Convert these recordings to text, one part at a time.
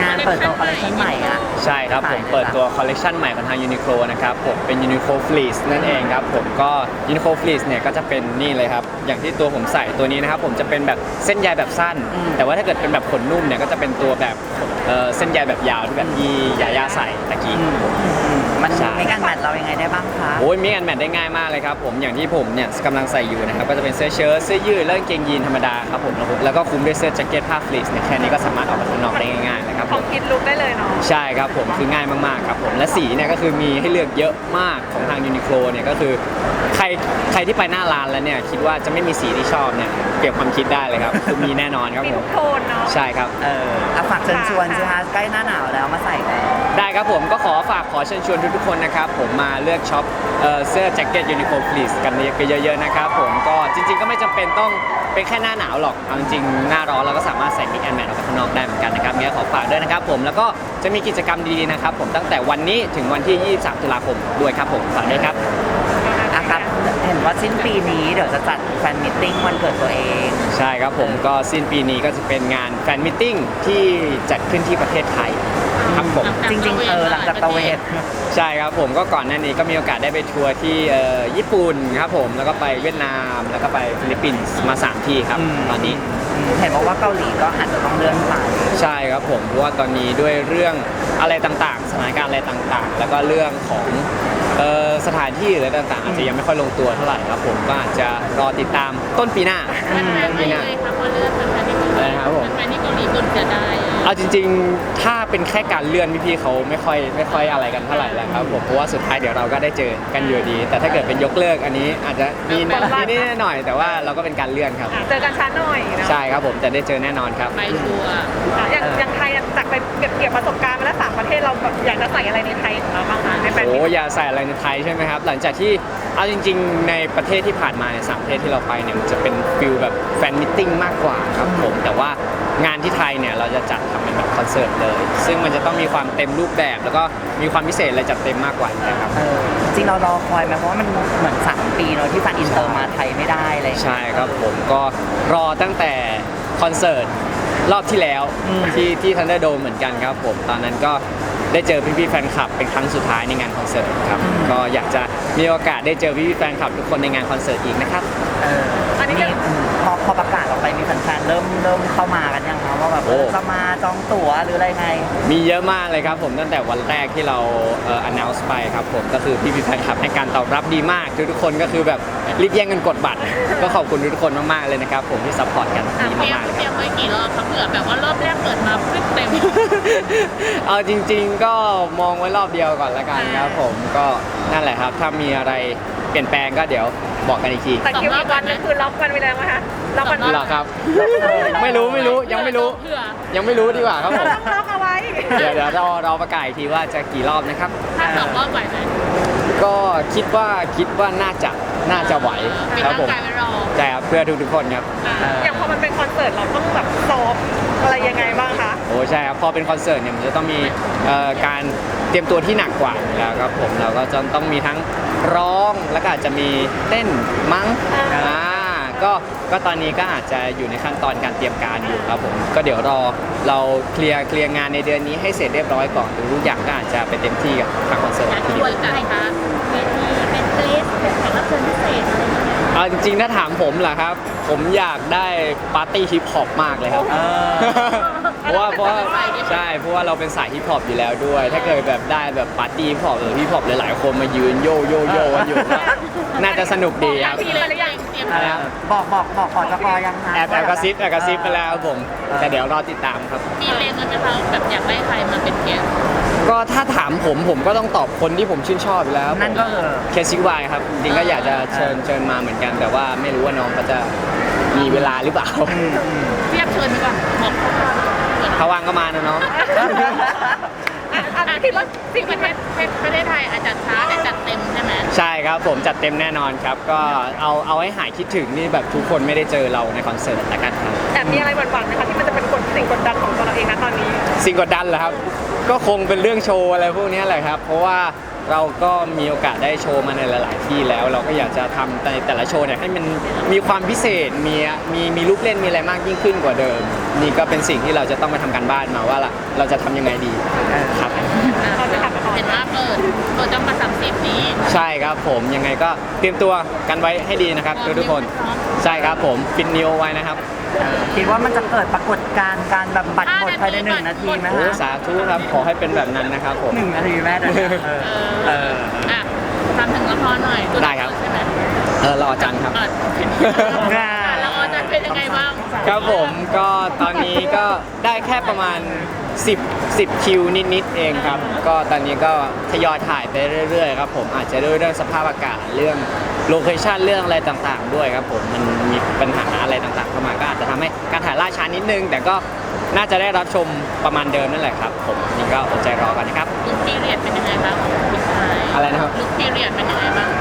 งานเปิดตัวคอลเลคชันใหม่อะ ใช่ครับ ผมเปิดตัวคอลเลกชันใหม่ของทาง Uniqlo นะครับผมเป็น Uniqlo Fleece นั่นเองครับผมก็ Uniqlo Fleece เนี่ยก็จะเป็นนี่เลยครับ อย่างที่ตัวผมใส่ตัวนี้นะครับผมจะเป็นแบบเส้นใยแบบสั้นอืมแต่ว่าถ้าเกิดเป็นแบบขนนุ่มเนี่ยก็จะเป็นตัวแบบเอ่อเส้นใยแบบยาวที่แบบที่ยาย่าใส่ตะกี้ มันใช่ มีการแมทเรายังไงได้บ้างคะโอ้ยมีแอนแมทได้ง่ายมากเลยครับผมอย่างที่ผมเนี่ยกำลังใส่อยู่นะครับก็จะเป็นเสื้อเชิ้ตเสื้อยืดแล้วกางเกงยีนธรรมดาครับผมแล้วก็คลุมด้วยเสื้อแจ็คเก็ตผ้าฟลีซเนี่ยแค่นี้ก็สามารถออกมาข้างนอกได้ง่ายๆนะครับขผองมคิดลุกได้เลยเนาะใช่ครับผมคือง่ายมากๆครับผมและสีเนี่ยก็คือมีให้เลือกเยอะมากของทางยูนิโคลเนี่ยก็คือใครใครที่ไปหน้าร้านแล้วเนี่ยคิดว่าจะไม่มีสีที่ชอบเนี่ยเปลี่ยนความคิดได้เลยครับคือมีแน่นอนครับมีผทุมกโทนเนาะ ใช่ครับ เอออะฝากเชิญชวนสิคะใกล้หน้าหนาวแล้วมาใส่กันได้ครับผมก็ขอฝากขอเชิญชวนทุกๆคนนะครับผมมาเลือกช็อปเอ่อเสื้อแจ็คเก็ตยูนิโคลฟลีสกันเยอะๆนะครับผมก็จริง ๆ ก็ไม่จำเป็นต้องเป็นแค่หน้าหนาวหรอกเอาจริงๆหน้าร้อนเราก็สามารถใส่มิกแอนแมทออกไปข้างนอกได้เหมือนกันนะครับเนี่ยขอฝากด้วยนะครับผมแล้วก็จะมีกิจกรรมดีๆนะครับผมตั้งแต่วันนี้ถึงวันที่ 23 ตุลาคมด้วยครับผมฝากด้วยครับอะครับเห็นว่าสิ้นปีนี้เดี๋ยวจะจัดแฟนมิทติ้งวันเกิดตัวเอง ใช่ครับผมก็สิ้นปีนี้ก็จะเป็นงานแฟนมิทติ้งที่จัดขึ้นที่ประเทศไทย ครับผม จริงๆเออหลังจากตะเวนใช่ครับผมก็ก่อนหน้านี้ก็มีโอกาสได้ไปทัวร์ที่เอ่อญี่ปุ่นครับผมแล้วก็ไปเวียดนามแล้วก็ไปฟิลิปปินส์มาสามที่ครับ อืม ตอนนี้เห็นบอกว่าเกาหลีก็อาจจะต้องเลื่อนไปใช่ครับผมเพราะว่าตอนนี้ด้วยเรื่องอะไรต่างๆ สถานการณ์อะไรต่างๆ แล้วก็เรื่องของเอ่อสถานที่อะไรต่างๆอาจจะยังไม่ค่อยลงตัวเท่าไหร่ครับผมก็อาจจะรอติดตามต้นปีหน้า แฟนต้นๆปีไม่หน้าเลยครับว่าเลื่อนเป็นแฟนที่เกาหอะไรลีนะครับผมแฟนที่เกาหลีกดจะได้อะ เอาจริง ๆ ถ้าเป็นแค่การเลื่อนพี่ๆเขาไม่ค่อยไม่ค่อยอะไรกันเท่าไหร่แล้วครับผมเพราะว่าสุดท้ายเดี๋ยวเราก็ได้เจอกันอยู่ดี แต่ถ้าเกิดเป็นยกเลิกอันนี้อาจจะมีนิดนิดๆหน่อยๆแต่ว่าเราก็เป็นการเลื่อนครับอะเจอกันช้าหน่อยเนาะใช่ครับผมจะได้เจอแน่นอนครับ ไปชัวร์อะอย่างอย่างไทยอะจากไปเก็บเกี่ยวประสบการณ์มาแล้วสามประเทศเราแบบอยากจะใส่อะไรในไทยของเราบ้างคะในแฟนโอ้มิตอย่าใส่อะไรในไทยใช่ไหมครับ หลังจากที่เอาจริง ๆ ในประเทศที่ผ่านมาเนี่ยสามประเทศที่เราไปเนี่ยมันจะเป็นฟิลแบบแฟนมิทติ้งมากกว่าครับผมแต่ว่า งานที่ไทยเนี่ยเราจะจัดทำเป็นแบบคอนเสิร์ตเลย ซึ่งมันจะต้องมีความเต็มรูปแบบ แล้วก็มีความพิเศษอะไรจัดเต็มมากกว่าอยู่แล้วครับ เออจริงเรารอคอยไหมเพราะว่ามันเหมือน 3 ปีเนาะที่แฟนอินเตอร์มาไทยไม่ได้อะไรอย่างเลย ใช่ครับผมก็รอตั้งแต่คอนเสิร์ตรอบที่แล้วอืม ที่ที่ทันเดอร์โดมเหมือนกันครับผมตอนนั้นก็ได้เจอพี่ๆแฟนคลับเป็นครั้งสุดท้ายในงานคอนเสิร์ตครับก็อยากจะมีโอกาสได้เจอพี่ๆแฟนคลับทุกคนในงานคอนเสิร์ตอีกนะครับ เอออันนี้นี่จะ มีแฟนๆเริ่มเริ่มเข้ามากันยังคะว่าแบบโอ้เออจะมาจองตั๋วหรืออะไรไง มีเยอะมากเลยครับผมตั้งแต่วันแรกที่เราเอ่อ announce ไปครับผมก็คือพี่ๆแฟนคลับให้การตอบรับดีมากทุกๆคนก็คือแบบรีบแย่งกันกดบัตร ก็ขอบคุณทุกๆคนมากๆเลยนะครับผมที่ซัพพอร์ตกันดีเตรียมมากๆเลยเตครียรับมไว้กี่รอบครับเผื่อแบบว่ารอบแรกเปิดมาปึ๊บเต็ม เอาจริง ๆ ก็มองไว้รอบเดียวก่อนละกันครับผมก็นั่นแหละครับ ถ้ามีอะไร เปลี่ยนแปลงก็เดี๋ยวบอกกันอีกทีแต่คิวอีกวันนึงคือล็อกกันไปแล้วไหมคะล็อกกันเหรอครับ ไม่รู้ไม่รู้ยังไม่รู้ เผื่อ ยังไม่รู้ดีกว่าครับผเรามต้องล็อกเอาไว้ เดี๋ยวเดี๋ยวเราเราประกาศอีกทีว่าจะกี่รอบนะครับ ถ้าสองรอบไหวไหมก็คิดว่าคิดว่าน่าจะน่าจะไหวเป็นครับร่างผมกายไว้รอ ใช่ครับเพื่อทุกๆคนครับอะอย่างพอมันเป็นคอนเสิร์ตเราต้องแบบซ้อมอะไรยังไงบ้างคะ โอ้ใช่ครับพอเป็นคอนเสิร์ตเนี่ยมันจะต้องมีเอ่อการเตรียมตัวที่หนักกว่าอยู่แล้วครับผมเราก็จะต้องมีทั้ง ร้องแล้วก็อาจจะมีเต้นมั้งอ่าอ่าก็ก็ตอนนี้ก็อาจจะอยู่ในขั้นตอนการเตรียมการอยู่ครับผมก็เดี๋ยวรอเราเคลียร์เคลียร์งานในเดือนนี้ให้เสร็จเรียบร้อยก่อนทุกอย่างก็อาจจะไปเต็มที่กับทางคอนเสิร์ตอยากทีชเดียววนกันคะเวทีเป็นเกรสเป็นแขกรับเชิญพิเศษอะไรอย่างเงี้ย เอาจริงๆ ถ้าถามผมเหรอครับ ผมอยากได้ปาร์ตี้ฮิปฮอปมากเลยครับเออเพราะว่าเพราะว่าใช่เพราะว่าเราเป็นสายฮิปฮอปอยู่แล้วด้วย ถ้าเกิดแบบได้แบบปาร์ตี้ฮิปฮอปหรือฮิปฮอปหลายๆ คนมายืนโยโยโยกันอยู่ก็น่าจะสนุกดีครับ ทีเลยหรือยังเตรียมอะไรตัวครับบอกบอกบอกขอจะกอยังคะแอบแอบกระซิบแอบกระซิบไปแล้วครับผม แต่เดี๋ยวรอติดตามครับ มีเลงกันไหมคะแบบอยากได้ใครมาเป็นเกส ก็ถ้าถามผมผมก็ต้องตอบคนที่ผมชื่นชอบอยู่แล้วนั่นก็คือเคซิวายครับจริงๆก็อยากจะเชิญเชิญมาเหมือนกัน แต่ว่าไม่รู้ว่าน้องเขาจะมีเวลาหรือเปล่าเรียกเชิญดีกว่าบอกถ้าว่างก็มานะน้องอะคิดว่าสิ่งประเทศประเทศไทยอาจจะช้าแต่จัดเต็มใช่ไหมใช่ครับผมจัดเต็มแน่นอนครับ ก็เอาเอาให้หายคิดถึงนี่แบบทุกคนไม่ได้เจอเราในคอนเสิร์ตละกันครับแต่มีอะไรหวั่นๆไหมคะที่มันจะเป็นกดสิ่งกดดันของตัวเราเองนะตอนนี้ สิ่งกดดันเหรอครับ ก็คงเป็นเรื่องโชว์อะไรพวกนี้แหละครับ เพราะว่าเราก็มีโอกาสได้โชว์มาในหลาย ๆ ที่แล้ว เราก็อยากจะทำในแต่ละโชว์เนี่ยให้มันมีความพิเศษ มีมีมีลูกเล่นมีอะไรมากยิ่งขึ้นกว่าเดิม นี่ก็เป็นสิ่งที่เราจะต้องไปทำการบ้านมาว่าล่ะเราจะทำยังไงดีครับเราจะทำอะไรเห็นว่าเปิดเปิดจองมาสามสิบนี้ ใช่ครับผมยังไงก็เตรียมตัวกันไว้ให้ดีนะครับทุกทุกๆคน ใช่ครับผมฟิตนิวไว้นะครับ คิดว่ามันจะเกิดปรากฏการณ์การแบบบัตรหมดภายในหนึ่งนาทีไหมโอ้ฮะสาธุครับขอให้เป็นแบบนั้นนะครับผม หนึ่งนาทีแม่เดี๋ยวนะเออเอออะทำถึงละครหน่อยตัวได้ครับ ใช่ไหมเออรอจันทร์ครับ อะอะละครจะเป็น ยังไงบ้างครับผมก็ตอนนี้ก็ได้แค่ประมาณ 10 10คิวนิดๆเองครับ ก็ตอนนี้ก็ทยอยถ่ายไปเรื่อยๆครับผมอาจจะด้วยเรื่องสภาพอากาศเรื่องโลเคชันเรื่องอะไรต่างๆ ด้วยครับผมมันมีปัญหาอะไรต่างๆเข้ามาก็อาจจะทำให้การถ่ายล่าช้านิดนึง แต่ก็น่าจะได้รับชมประมาณเดิมนั่นแหละครับ ผมนี่ก็อดใจรอกันนะครับ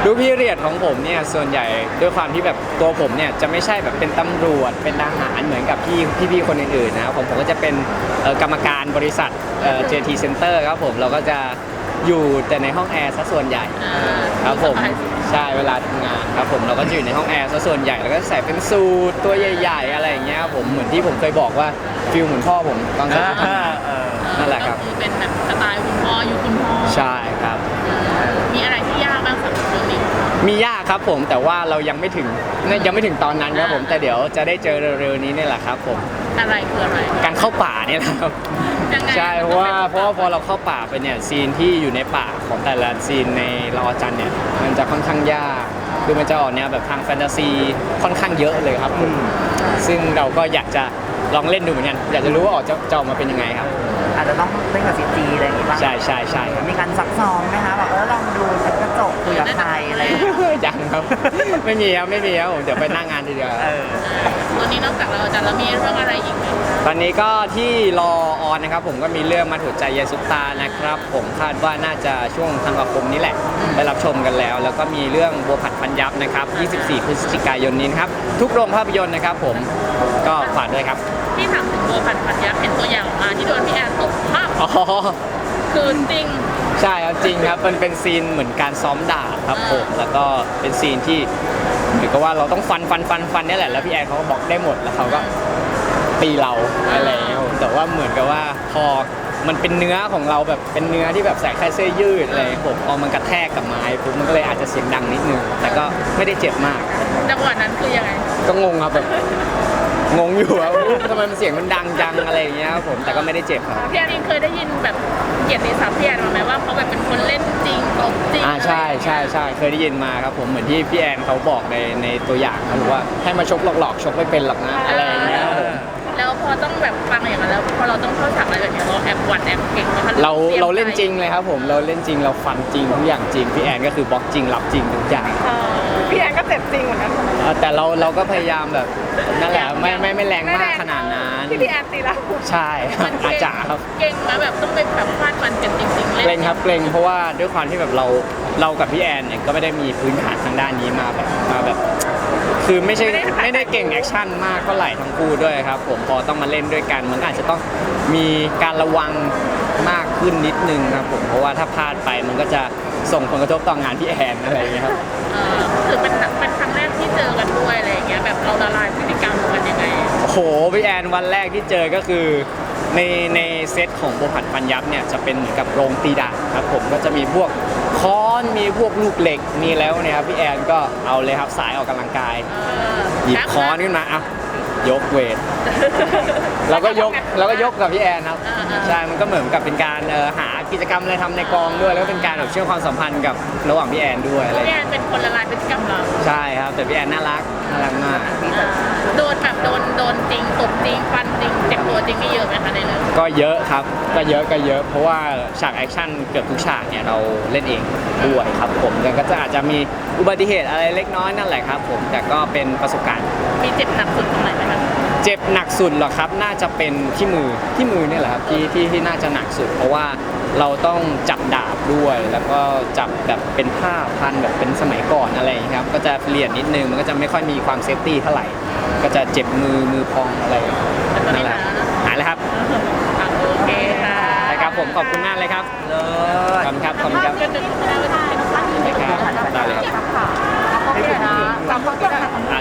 ดูพีเรียดของผมเนี่ยส่วนใหญ่ด้วยความที่แบบตัวผมเนี่ยจะไม่ใช่แบบเป็นตำรวจเป็นทหารเหมือนกับพี่พี่ๆคนอื่นๆนะครับผมผมก็จะเป็นเอ่อกรรมการบริษัทเอ่อ JT Center ครับผมเราก็จะอยู่แต่ในห้องแอร์ซะส่วนใหญ่ อ่าครับผมสายใช่เวลาทำงานครับผมเราก็จะอยู่ในห้องแอร์ซะส่วนใหญ่แล้วก็ใส่เป็นสูทตัวใหญ่ ๆ อะไรอย่างเงี้ยครับผมเหมือนที่ผมเคยบอกว่าฟิลเหมือนพ่อผมตอนเอสมัอยทำงานเออนั่นแหละครับ ก็คือเป็นแบบสไตล์คุณพ่ออยู่คุณพ่อใช่ครับ มีอะไร มียากครับผมแต่ว่าเรายังไม่ถึงยังไม่ถึงตอนนั้นครับผมแต่เดี๋ยวจะได้เจอเร็วๆนี้นี่แหละครับผมอะไรคืออะไรการเข้าป่าเนี่ยแหละครับยังไงใช่เพราะว่าเพราะว่าพอเราเข้าป่าไปเนี่ยซีนที่อยู่ในป่าของแต่ละซีนในละออจันทร์เนี่ยมันจะค่อนข้างยากคือมันจะออกแนวแบบทางแฟนตาซีค่อนข้างเยอะเลยครับผมซึ่งเราก็อยากจะลองเล่นดูเหมือนกันอยากจะรู้ว่าออกจะจะออกมาเป็นยังไงครับอาจจะต้องเล่นกับซีจีอะไรอย่างงี้บ้างใช่ใช่ใช่ครับมีการซักซ้อมไหมคะแบบเออลองดู จากกระจกคุยกับใครอะไรอย่างเงี้ยยังครับ ไม่มีครับไม่มีครับผมเดี๋ยวไปหน้างานทีเดียวเออตัวนี้นอกจากเราจะแล้วมีเรื่องอะไรอีกไหมตอนนี้ก็ที่รอออนนะครับ ผมก็มีเรื่องมาถูกใจเยสุปตานะครับ ผมคาดว่าน่าจะช่วงธันวาคมนี้แหละได้รับชมกันแล้ว แล้วก็มีเรื่องบัวผัดฟันยับนะครับ 24 พฤศจิกายนนี้นะครับทุกโรงภาพยนตร์นะครับ ผมก็ฝากด้วยครับที่ถามถึงตัวผัดผัดยักษ์เห็นตัวอย่างออกมาที่โดนพี่แอนตบภาพอ๋อ คือจริง ใช่ครับจริงครับมันเป็นซีนเหมือนการซ้อมดาบครับผมแล้วก็เป็นซีนที่เหมือนกับว่าเราต้องฟันฟันฟันฟันเนี่ยแหละแล้วพี่แอนเขาก็บอกได้หมดแล้วเขาก็ตีเราอะไรอย่างเงี้ยครับแต่ว่าเหมือนกับว่าพอมันเป็นเนื้อของเราแบบเป็นเนื้อที่แบบใส่แค่เสื้อยืดอะไรอย่างเงี้ยผมพอมันกระแทกกับไม้ปุ๊บมันก็เลยอาจจะเสียงดังนิดนึงแต่ก็ไม่ได้เจ็บมากจังหวะนั้นคือยังไงก็งงครับแบบ งงอยู่ว่าอุ๊ยทำไมมันเสียงมันดังจังอะไรอย่างเงี้ยครับผมแต่ก็ไม่ได้เจ็บครับ พี่แอนเองเคยได้ยินแบบเกียรติศัพท์พี่แอนมาไหมว่าเขาแบบเป็นคนเล่นจริงตบจริงอ่าใช่ใช่ใช่เคยได้ยินมาครับผมเหมือนที่พี่แอนเขาบอกในในตัวอย่างเขาบอกว่าให้มาชกหลอกๆชกไม่เป็นหรอกนะอะไรอย่างเงี้ยครับผม แล้วพอต้องแบบฟังอย่างนั้นแล้วพอเราต้องเข้าฉากอะไรแบบเนี้ยเราแอบหวั่นแอบเก่งไหมคะเราตยมเราเล่นใจจริงเลยครับผมเราเล่นจริงเราฟันจริงทุกอย่างจริงพี่แอนก็คือบล็อกจริงรับจริงทุกอย่าง เออพี่แอนก็เจ็บจริงเหมือนกัน เออแต่เราเราก็พยายามแบบนั่นแหละไม่ไม่ไม่แรงมากขนาดนั้นที่พี่แอนตีเราใช่ครับมันอาเก่งจารย์ครับเก่งมาแบบต้องไปแบบฟาดฟันกันจริงๆเกรงครับเกรงเพราะว่าด้วยความที่แบบเราเรากับพี่แอนเนี่ยก็ไม่ได้มีพื้นฐานทางด้านนี้มาแบบมาแบบ คือไม่ใช่ไม่ได้เก่งแอคชั่นมากเท่าไหร่ทั้งคู่ด้วยครับ ผมพอต้องมาเล่นด้วยกันมันก็อาจจะต้องมีการระวังมากขึ้นนิดนึงครับผมเพราะว่าถ้าพลาดไปมันก็จะส่งผลกระทบต่องานพี่แอนอะไรอย่างเงี้ยครับเออคือเป็นเป็นครั้งแรกที่ เจอกันด้วยอะไรอย่างเงี้ยแบบเราละลายพฤติกรรมกันยังไงโอ้โหพี่แอนวันแรกที่เจอก็คือ ในในเซตของโบวผัดปัญยับเนี่ยจะเป็นเหมือนกับโรงตีดาบครับผมก็จะมีพวกค้อนมีพวกลูกเหล็กมีแล้วเนี่ยครับพี่แอนก็เอาเลยครับสายออกกำลังกาย เออหยิบค้อนขึ้นมาอะยกเวทเราก็ยกเราก็ยกกับพี่แอนครับใช่ มันก็เหมือนกับเป็นการเอ่อหา กิจกรรมอะไรทำในกองด้วย แล้วก็เป็นการแบบเชื่อมความสัมพันธ์กับระหว่างพี่แอนด้วยอะไรพี่แอนเป็นคนละลายพฤติกรรมเราใช่ครับ แต่พี่แอนน่ารักน่ารักมากโดนแบบโดนโดนจริงตบจริงฟันจริงเจ็บตัวจริงนี่เยอะไหมคะในเรื่องก็เยอะครับ ก็เยอะก็เยอะ เพราะว่าฉากแอคชั่นเกือบทุกฉากเนี่ยเราเล่นเองด้วยครับผมแต่ก็จะอาจจะมีอุบัติเหตุอะไรเล็กน้อยนั่นแหละครับผม แต่ก็เป็นประสบการณ์ มีเจ็บหนักสุดตรงไหนไหมคะเจ็บหนักสุดเหรอครับ น่าจะเป็นที่มือที่มือเนี่ยแหละครับที่ที่ที่น่าจะหนักสุด เพราะว่า เราต้องจับดาบด้วย แล้วก็จับแบบเป็นผ้าพันแบบเป็นสมัยก่อนอะไรครับก็จะเปลี่ยนนิดนึงมันก็จะไม่ค่อยมีความเซฟตี้เท่าไหร่ ก็จะเจ็บมือมือพองอะไรนั่นแหละหายแล้วครับโอเคค่ะนะครับผมขอบคุณมากเลยครับเลยศขอบคุณครับขอบคุณครับได้ครับได้เลยครับขอที่ได้